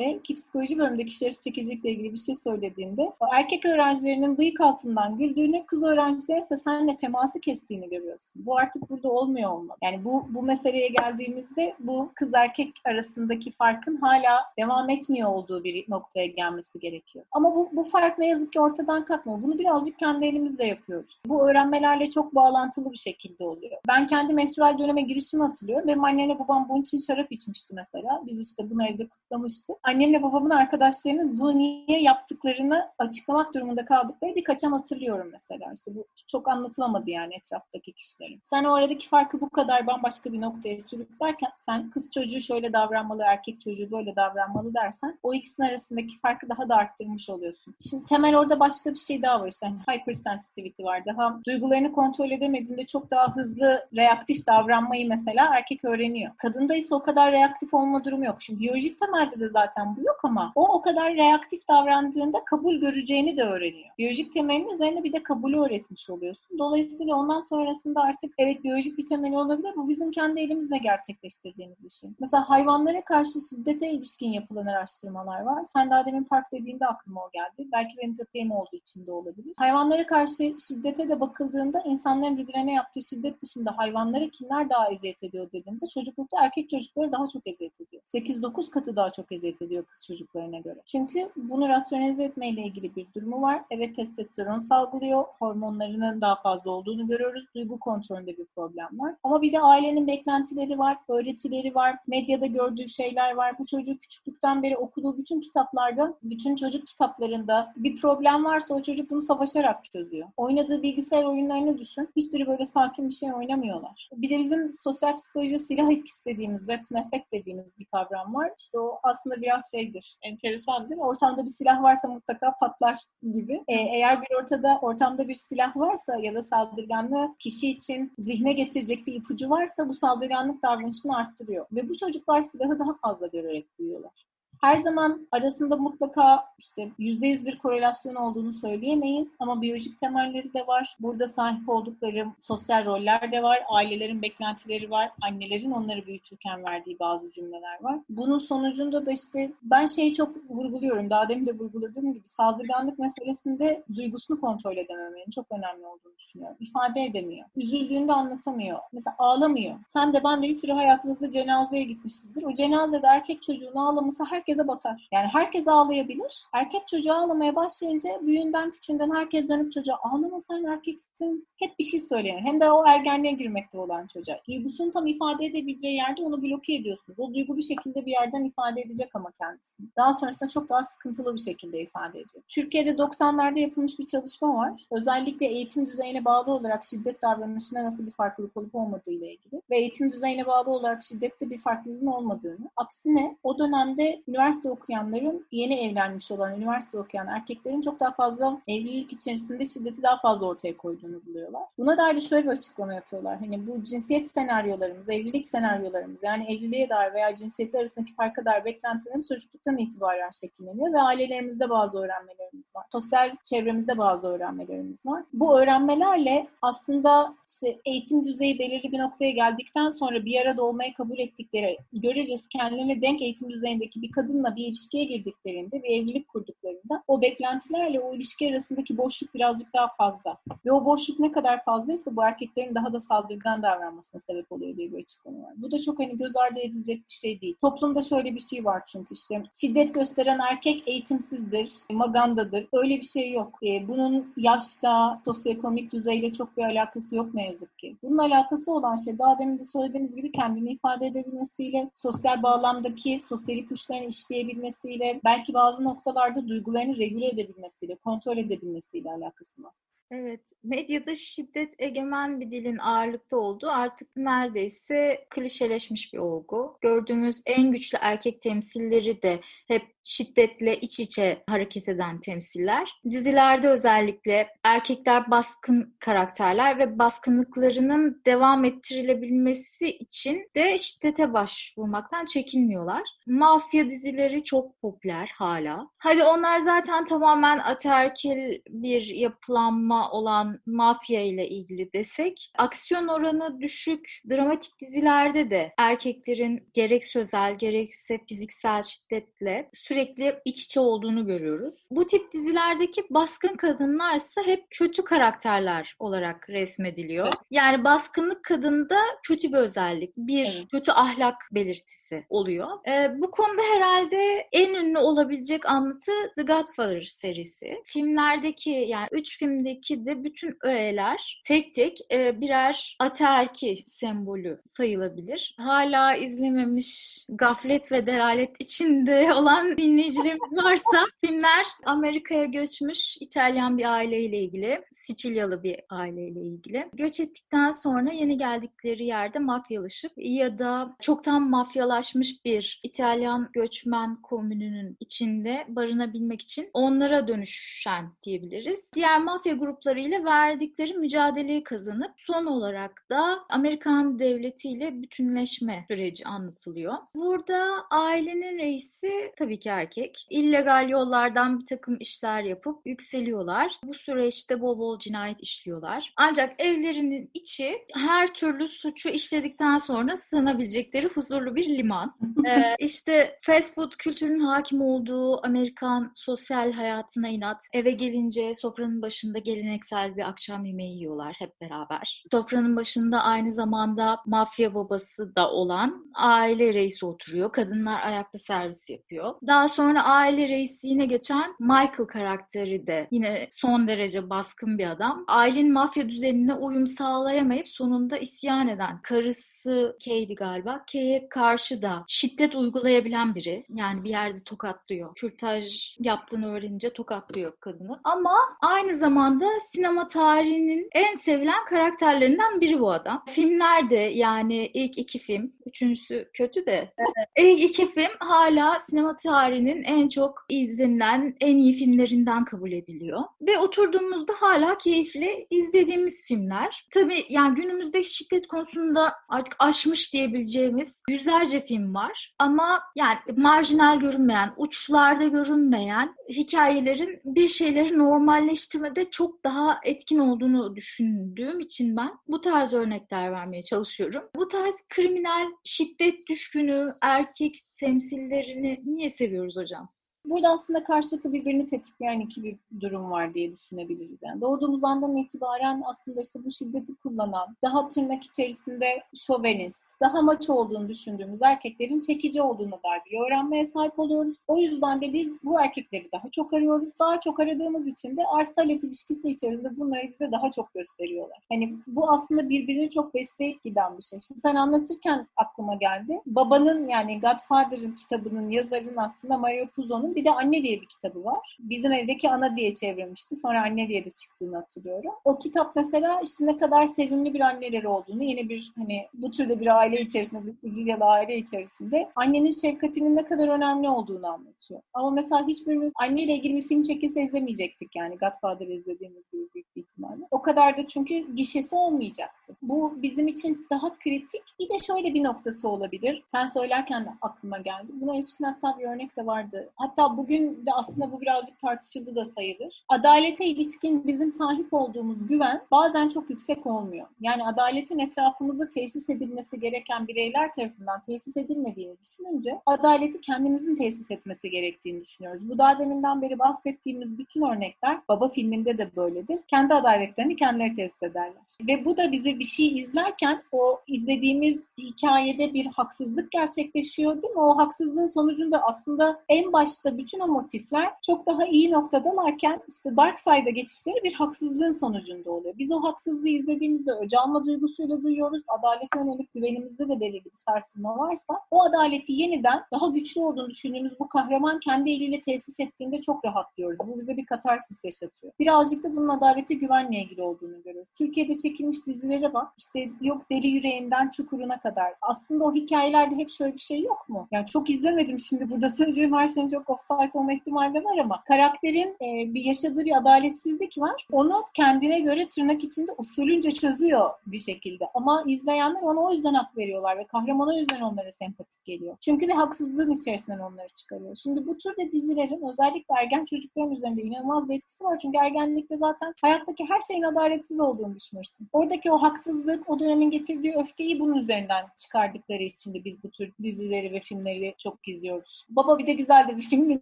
derste ki psikoloji bölümündeki şerif çekicilikle ilgili bir şey söylediğinde erkek öğrencilerinin bıyık altından güldüğünü, kız öğrencilerin ise seninle teması kestiğini görüyorsun. Bu artık burada olmuyor olmalı. Yani bu, bu meseleye geldiğimizde bu kız erkek arasındaki farkın hala devam etmiyor olduğu bir noktaya gelmesi gerekiyor. Ama bu, bu fark ne yazık ki ortadan kalkmıyor. Bunu birazcık kendi elimizle yapıyoruz. Bu öğrenmelerle çok bağlantılı bir şekilde oluyor. Ben kendi menstrual döneme girişimi hatırlıyorum. Benim annemle babam bunun için şarap içmişti mesela. Biz işte bunu evde kutlamıştık. Annemle babamın arkadaşlarının bunu niye yaptıklarını açıklamak durumunda kaldıkları birkaç an hatırlıyorum mesela. İşte bu çok anlatılamadı yani etraftaki kişilerin. Sen o aradaki farkı bu kadar bambaşka bir noktaya sürüklerken sen kız çocuğu şöyle davranmalı, erkek çocuğu böyle davranmalı dersen o ikisinin arasındaki farkı daha da arttırmış oluyorsun. Şimdi temel orada başka bir şey daha var işte hani hypersensitivity var. Daha duygularını kontrol edemediğinde çok daha hızlı reaktif davranmayı mesela erkek öğreniyor. Kadında ise o kadar reaktif olma durumu yok. Şimdi biyolojik temelde de zaten bu yok ama o o kadar reaktif davrandığında kabul göreceğini de öğreniyor. Biyolojik temelin üzerine bir de kabulü öğretmiş oluyorsun. Dolayısıyla ondan sonrasında artık evet biyolojik bir temeli olabilir. Bu bizim kendi elimizle gerçekleştirdiğimiz bir şey. Mesela hayvanlara karşı şiddete ilişkin yapılan araştırmalar var. Sen daha demin park dediğinde aklıma o geldi. Belki benim köpeğim olduğu için de olabilir. Hayvanlara karşı şiddete de bakıldığında insanların birbirine yaptığı şiddet dışında hayvanlara kimler daha eziyet ediyor dediğimizde çocuklukta erkek çocukları daha çok eziyet ediyor. 8-9 katı daha çok eziyet ediyor kız çocuklarına göre. Çünkü bunu rasyonelize etmeyle ilgili bir durumu var. Evet testosteron salgılıyor. Hormonlarının daha fazla olduğunu görüyoruz. Duygu kontrolünde bir problem var. Ama bir de ailenin beklentileri var, öğretileri var, medyada gördüğü şeyler var. Bu çocuk küçüklükten beri okuduğu bütün kitaplarda, bütün çocuk kitaplarında bir problem varsa o çocuk bunu savaşarak çözüyor. Oynadığı bilgisayar oyunlarını düşün. Hiçbiri böyle sakin bir şey oynamıyorlar. Bir de bizim sosyal psikoloji silah etkisi dediğimiz, weapon effect dediğimiz bir kavram var. İşte o aslında biraz şeydir, enteresan değil mi? Ortamda bir silah varsa mutlaka patlar gibi. Ee, eğer bir ortada ortamda bir silah varsa ya da saldırganlığı kişi için zihne getirecek bir ipucu varsa bu saldırganlık davranışını arttırıyor. Ve bu çocuklar silahı daha fazla görerek büyüyorlar her zaman arasında mutlaka işte yüzde yüz bir korelasyon olduğunu söyleyemeyiz ama biyolojik temelleri de var. Burada sahip oldukları sosyal roller de var. Ailelerin beklentileri var. Annelerin onları büyütürken verdiği bazı cümleler var. Bunun sonucunda da işte ben şeyi çok vurguluyorum. Daha demin de vurguladığım gibi saldırganlık meselesinde duygusunu kontrol edememenin çok önemli olduğunu düşünüyorum. İfade edemiyor. Üzüldüğünde anlatamıyor. Mesela ağlamıyor. Sen de ben de bir sürü hayatımızda cenazeye gitmişizdir. O cenazede erkek çocuğun ağlaması herkes herkese batar. Yani herkes ağlayabilir. Erkek çocuğu ağlamaya başlayınca büyüğünden küçüğünden herkes dönüp çocuğa ağlama sen erkeksin. Hep bir şey söylenir. Hem de o ergenliğe girmekte olan çocuğa. Duygusunu tam ifade edebileceği yerde onu bloke ediyorsunuz. O duygu bir şekilde bir yerden ifade edecek ama kendisini. Daha sonrasında çok daha sıkıntılı bir şekilde ifade ediyor. Türkiye'de 90'larda yapılmış bir çalışma var. Özellikle eğitim düzeyine bağlı olarak şiddet davranışında nasıl bir farklılık olup olmadığı ile ilgili. Ve eğitim düzeyine bağlı olarak şiddette bir farklılığın olmadığını. Aksine o dönemde üniversite okuyanların yeni evlenmiş olan üniversite okuyan erkeklerin çok daha fazla evlilik içerisinde şiddeti daha fazla ortaya koyduğunu buluyorlar. Buna dair de şöyle bir açıklama yapıyorlar. Hani bu cinsiyet senaryolarımız, evlilik senaryolarımız yani evliliğe dair veya cinsiyeti arasındaki farka dair beklentilerimiz çocukluktan itibaren şekilleniyor ve ailelerimizde bazı öğrenmelerimiz var. Sosyal çevremizde bazı öğrenmelerimiz var. Bu öğrenmelerle aslında işte eğitim düzeyi belirli bir noktaya geldikten sonra bir arada olmayı kabul ettikleri görecesi kendilerine denk eğitim düzeyindeki bir kadın kadınla bir ilişkiye girdiklerinde, bir evlilik kurduklarında o beklentilerle o ilişki arasındaki boşluk birazcık daha fazla. Ve o boşluk ne kadar fazlaysa bu erkeklerin daha da saldırgan davranmasına sebep oluyor diye bir açıklama var. Bu da çok hani göz ardı edilecek bir şey değil. Toplumda şöyle bir şey var çünkü işte şiddet gösteren erkek eğitimsizdir, magandadır. Öyle bir şey yok. E, bunun yaşla, sosyoekonomik düzeyle çok bir alakası yok ne yazık ki. Bunun alakası olan şey daha demin de söylediğimiz gibi kendini ifade edebilmesiyle, sosyal bağlamdaki sosyal ipuçlarını işleyebilmesiyle, belki bazı noktalarda duygularını regüle edebilmesiyle, kontrol edebilmesiyle alakası var. Evet, medyada şiddet egemen bir dilin ağırlıkta olduğu artık neredeyse klişeleşmiş bir olgu. Gördüğümüz en güçlü erkek temsilleri de hep şiddetle iç içe hareket eden temsiller. Dizilerde özellikle erkekler baskın karakterler ve baskınlıklarının devam ettirilebilmesi için de şiddete başvurmaktan çekinmiyorlar. Mafya dizileri çok popüler hala. Hadi onlar zaten tamamen ataerkil bir yapılanma olan mafya ile ilgili desek, aksiyon oranı düşük dramatik dizilerde de erkeklerin gerek sözel gerekse fiziksel şiddetle sürekli iç içe olduğunu görüyoruz. Bu tip dizilerdeki baskın kadınlar ise hep kötü karakterler olarak resmediliyor. Evet. Yani baskınlık kadında kötü bir özellik, bir evet. kötü ahlak belirtisi oluyor. Ee, bu konuda herhalde en ünlü olabilecek anlatı The Godfather serisi. Filmlerdeki yani üç filmdeki de bütün öğeler tek tek e, birer ataerki sembolü sayılabilir. Hala izlememiş gaflet ve delalet içinde olan dinleyicilerimiz varsa filmler Amerika'ya göçmüş İtalyan bir aileyle ilgili, Sicilyalı bir aileyle ilgili. Göç ettikten sonra yeni geldikleri yerde mafyalaşıp ya da çoktan mafyalaşmış bir İtalyan göçmen komününün içinde barınabilmek için onlara dönüşen diyebiliriz. Diğer mafya gruplarıyla verdikleri mücadeleyi kazanıp son olarak da Amerikan devletiyle bütünleşme süreci anlatılıyor. Burada ailenin reisi tabii ki erkek. İllegal yollardan bir takım işler yapıp yükseliyorlar. Bu süreçte bol bol cinayet işliyorlar. Ancak evlerinin içi her türlü suçu işledikten sonra sığınabilecekleri huzurlu bir liman. ee, işte fast food kültürünün hakim olduğu Amerikan sosyal hayatına inat. Eve gelince sofranın başında geleneksel bir akşam yemeği yiyorlar hep beraber. Sofranın başında aynı zamanda mafya babası da olan aile reisi oturuyor. Kadınlar ayakta servis yapıyor. Daha sonra aile reisliğine geçen Michael karakteri de yine son derece baskın bir adam. Ailenin mafya düzenine uyum sağlayamayıp sonunda isyan eden karısı Kay'di galiba. Kay'e karşı da şiddet uygulayabilen biri. Yani bir yerde tokatlıyor. Kürtaj yaptığını öğrenince tokatlıyor kadını. Ama aynı zamanda sinema tarihinin en sevilen karakterlerinden biri bu adam. Filmlerde yani ilk iki film, üçüncüsü kötü de ilk iki film hala sinema tarihinin en çok izlenilen, en iyi filmlerinden kabul ediliyor. Ve oturduğumuzda hala keyifli izlediğimiz filmler. Tabii yani günümüzde şiddet konusunda artık aşmış diyebileceğimiz yüzlerce film var. Ama yani marjinal görünmeyen, uçlarda görünmeyen hikayelerin bir şeyleri normalleştirmede çok daha etkin olduğunu düşündüğüm için ben bu tarz örnekler vermeye çalışıyorum. Bu tarz kriminal, şiddet düşkünü, erkek temsillerini niye seviyoruz hocam? Burada aslında karşılıklı birbirini tetikleyen iki bir durum var diye düşünebiliriz. Yani doğduğumuz andan itibaren aslında işte bu şiddeti kullanan, daha tırnak içerisinde şovenist, daha maço olduğunu düşündüğümüz erkeklerin çekici olduğunu dair bir öğrenmeye sahip oluyoruz. O yüzden de biz bu erkekleri daha çok arıyoruz. Daha çok aradığımız için de arz talep ilişkisi içerisinde bunları bize daha çok gösteriyorlar. Hani bu aslında birbirini çok besleyip giden bir şey. Şimdi sen anlatırken aklıma geldi. Babanın yani Godfather'ın kitabının yazarının aslında Mario Puzo'nun bir de Anne diye bir kitabı var. Bizim evdeki ana diye çevrilmişti. Sonra Anne diye de çıktığını hatırlıyorum. O kitap mesela işte ne kadar sevimli bir anneleri olduğunu, yeni bir hani bu türde bir aile içerisinde, bir Sicilyalı aile içerisinde annenin şefkatinin ne kadar önemli olduğunu anlatıyor. Ama mesela hiçbirimiz anneyle ilgili bir film çekilse izlemeyecektik yani Godfather izlediğimiz gibi büyük bir ihtimalle. O kadar da çünkü gişesi olmayacaktı. Bu bizim için daha kritik. Bir de şöyle bir noktası olabilir. Sen söylerken de aklıma geldi. Buna ilişkin hatta bir örnek de vardı. Hatta bugün de aslında bu birazcık tartışıldı da sayılır. Adalete ilişkin bizim sahip olduğumuz güven bazen çok yüksek olmuyor. Yani adaletin etrafımızda tesis edilmesi gereken bireyler tarafından tesis edilmediğini düşününce adaleti kendimizin tesis etmesi gerektiğini düşünüyoruz. Bu daha deminden beri bahsettiğimiz bütün örnekler Baba filminde de böyledir. Kendi adaletlerini kendileri tesis ederler. Ve bu da bize bir şey izlerken o izlediğimiz hikayede bir haksızlık gerçekleşiyor değil mi? O haksızlığın sonucunda aslında en başta bütün o motifler çok daha iyi noktadalarken işte Dark Side'a geçişleri bir haksızlığın sonucunda oluyor. Biz o haksızlığı izlediğimizde öce alma duygusuyla duyuyoruz. Adalete yönelik güvenimizde de belirli bir sarsılma varsa o adaleti yeniden daha güçlü olduğunu düşündüğümüz bu kahraman kendi eliyle tesis ettiğinde çok rahatlıyoruz. Bu bize bir katarsis yaşatıyor. Birazcık da bunun adalete güvenle ilgili olduğunu görüyoruz. Türkiye'de çekilmiş dizilere bak. İşte yok Deli Yüreğinden Çukuruna kadar. Aslında o hikayelerde hep şöyle bir şey yok mu? Yani çok izlemedim şimdi burada söyleyeceğim her şeyin çok offside olma ihtimali var ama karakterin e, bir yaşadığı bir adaletsizlik var. Onu kendine göre tırnak içinde usulünce çözüyor bir şekilde. Ama izleyenler ona o yüzden hak veriyorlar ve kahraman o yüzden onlara sempatik geliyor. Çünkü bir haksızlığın içerisinden onları çıkarıyor. Şimdi bu türde dizilerin özellikle ergen çocukların üzerinde inanılmaz bir etkisi var. Çünkü ergenlikte zaten hayattaki her şeyin adaletsiz olduğunu düşünürsün. Oradaki o haksızlık, o dönemin getirdiği öfkeyi bunun üzerinden çıkardıkları için de biz bu tür dizileri ve filmleri çok izliyoruz. Baba bir de güzel de bir film bir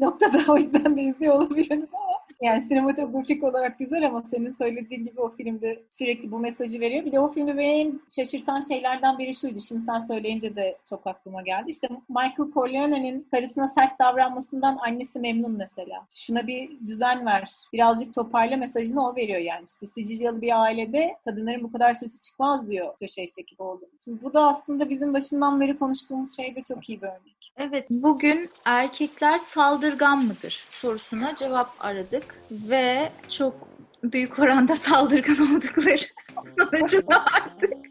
noktada o yüzden de izliyor olabiliriz ama yani sinematografik olarak güzel ama senin söylediğin gibi o filmde sürekli bu mesajı veriyor. Bir de o filmde beni en şaşırtan şeylerden biri şuydu. Şimdi sen söyleyince de çok aklıma geldi. İşte Michael Corleone'nin karısına sert davranmasından annesi memnun mesela. Şuna bir düzen ver, birazcık toparla mesajını o veriyor yani. İşte Sicilyalı bir ailede kadınların bu kadar sesi çıkmaz diyor köşeye çekip oğlum. Şimdi bu da aslında bizim başından beri konuştuğumuz şeyde çok iyi bir örnek. Evet, bugün erkekler saldırgan mıdır sorusuna cevap aradık ve çok büyük oranda saldırgan oldukları sonucuna vardık.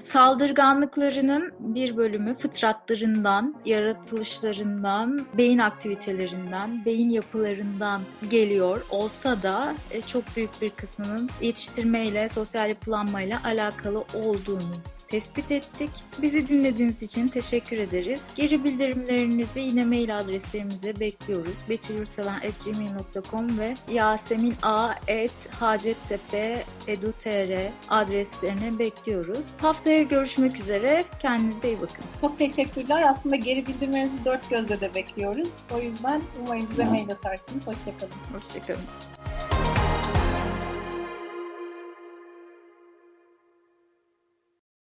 Saldırganlıklarının bir bölümü fıtratlarından, yaratılışlarından, beyin aktivitelerinden, beyin yapılarından geliyor olsa da e, çok büyük bir kısmının yetiştirmeyle, sosyal yapılanmayla alakalı olduğunu tespit ettik. Bizi dinlediğiniz için teşekkür ederiz. Geri bildirimlerinizi yine mail adreslerimize bekliyoruz. betülürseven.gmail.com ve yasemin.a.hacettepe.edu.tr adreslerine bekliyoruz. Haftaya görüşmek üzere. Kendinize iyi bakın. Çok teşekkürler. Aslında geri bildirimlerinizi dört gözle de bekliyoruz. O yüzden umarım bize mail atarsınız. Hoşçakalın. Hoşçakalın.